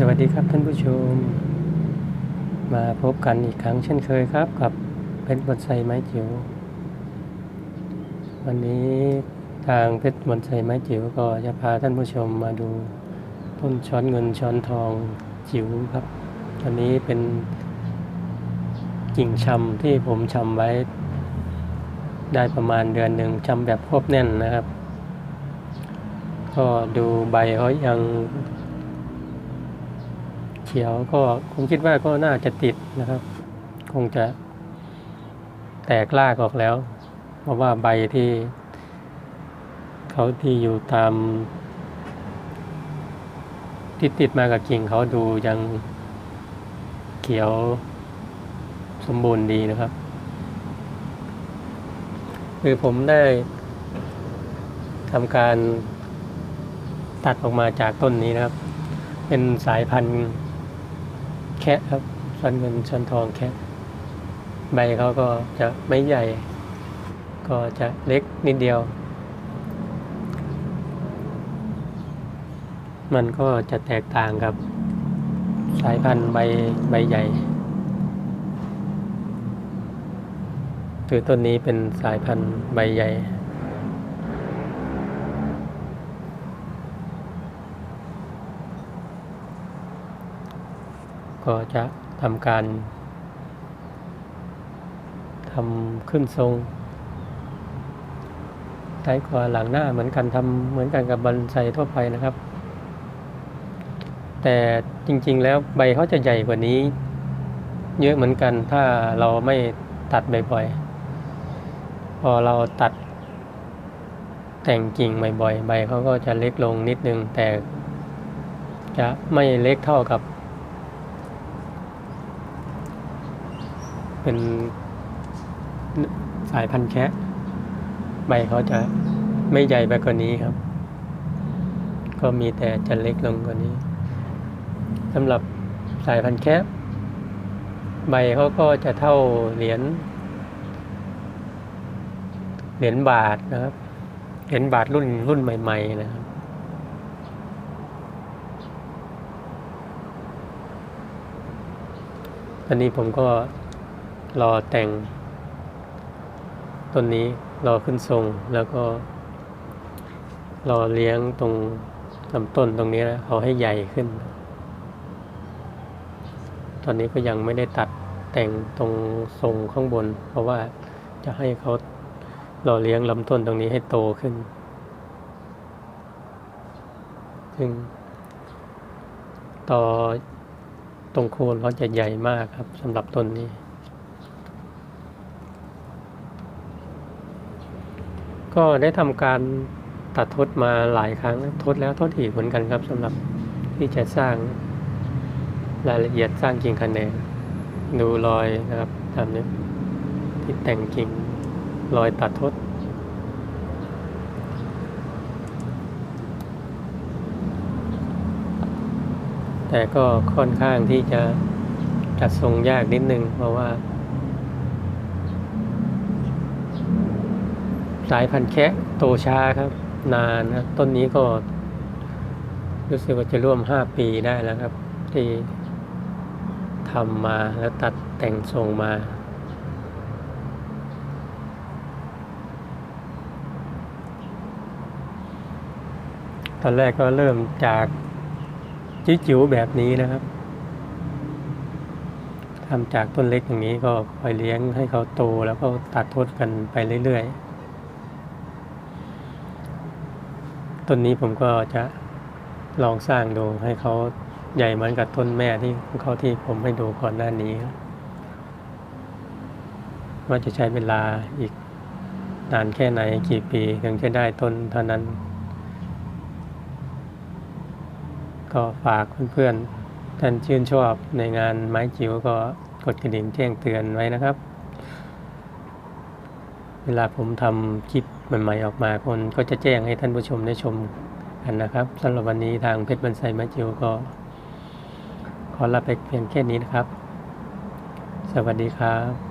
สวัสดีครับท่านผู้ชม มาพบกันอีกครั้งเช่นเคยครับกับเพชรบอนไซไม้จิ๋ววันนี้ทางเพชรบอนไซไม้จิ๋วก็จะพาท่านผู้ชมมาดูต้นช้อนเงินช้อนทองจิ๋วครับอันนี้เป็นกิ่งชำที่ผมชำไว้ ได้ประมาณเดือนหนึ่งชำแบบควบแน่นนะครับ ก็ดูใบเขายัง ขียวก็ผมคิดว่าก็น่าจะติดนะครับ คงจะแตกรากออกแล้ว เพราะว่าใบที่เขาที่อยู่ตามที่ติดมากับกิ่งเขาดูยังเขียวสมบูรณ์ดีนะครับ คือผมได้ทำการตัดออกมาจากต้นนี้นะครับ เป็นสายพันธุ์ แคะครับชันเงินชันทองแคะใบเขาก็จะไม่ใหญ่ ก็จะเล็กนิดเดียว มันก็จะแตกต่างกับสายพันธุ์ใบใบใหญ่คือต้นนี้เป็นสายพันธุ์ใบใหญ่ ก็จะทำการทำขึ้นทรงท้ายกวาหลังหน้าเหมือนกันทำเหมือนกันกับบันไซทั่วไปนะครับ แต่จริงๆแล้วใบเขาจะใหญ่กว่านี้ เยอะเหมือนกันถ้าเราไม่ตัดบ่อยๆพอเราตัดแต่งกิ่งบ่อยๆใบเขาก็จะเล็กลงนิดนึงแต่จะไม่เล็กเท่ากับ เป็นสายพันธุ์แคะใบเขาจะไม่ใหญ่ไปกว่านี้ครับ ก็มีแต่จะเล็กลงกว่านี้สำหรับสายพันธุ์แคะใบเขาก็จะเท่าเหรียญเหรียญบาทนะครับ เหรียญบาทรุ่นรุ่นใหม่ ๆ นะครับ ตอนนี้ผมก็ รอแต่งต้นนี้รอขึ้นทรงแล้วก็ รอเลี้ยงตรงลำต้นตรงนี้นะเอาให้ใหญ่ขึ้น ตอนนี้ก็ยังไม่ได้ตัดแต่งตรงทรงข้างบน เพราะว่าจะให้เขารอเลี้ยงลำต้นตรงนี้ให้โตขึ้น ซึ่งต่อตรงโคนเขาจะใหญ่มากครับสำหรับต้นนี้ ก็ได้ทำการตัดทดมาหลายครั้งทดแล้วทดอีกเหมือนกันครับสำหรับที่จะสร้างรายละเอียดสร้างกิ่งคะแนนดูรอยนะครับตามนี้ที่แต่งกิ่งรอยตัดทดแต่ก็ค่อนข้างที่จะจัดทรงยากนิดนึงเพราะว่า สายพันธุ์แคะโตช้าครับ นานนะต้นนี้ก็ รู้สึกว่าจะร่วมห้าปีได้แล้วครับ ที่ทำมาแล้วตัดแต่งทรงมาตอนแรกก็เริ่มจากจิ๋วแบบนี้นะครับทำจากต้นเล็กอย่างนี้ก็คอยเลี้ยงให้เขาโตแล้วก็ตัดทดกันไปเรื่อยๆ ต้นนี้ผมก็จะลองสร้างดูให้เขาใหญ่เหมือนกับต้นแม่ที่เขาที่ผมให้ดูก่อนหน้านี้ว่าจะใช้เวลาอีกนานแค่ไหนกี่ปีถึงจะได้ต้นเท่านั้น ก็ฝากเพื่อนๆท่านชื่นชอบในงานไม้จิ๋วก็กดกระดิ่งแจ้งเตือนไว้นะครับ เวลาผมทำคลิปใหม่ๆออกมาคนก็จะแจ้งให้ท่านผู้ชมได้ชมกันนะครับสำหรับวันนี้ทางเพชรบันไซมาจิวก็ ขอลาไปเพียงแค่นี้นะครับ สวัสดีครับ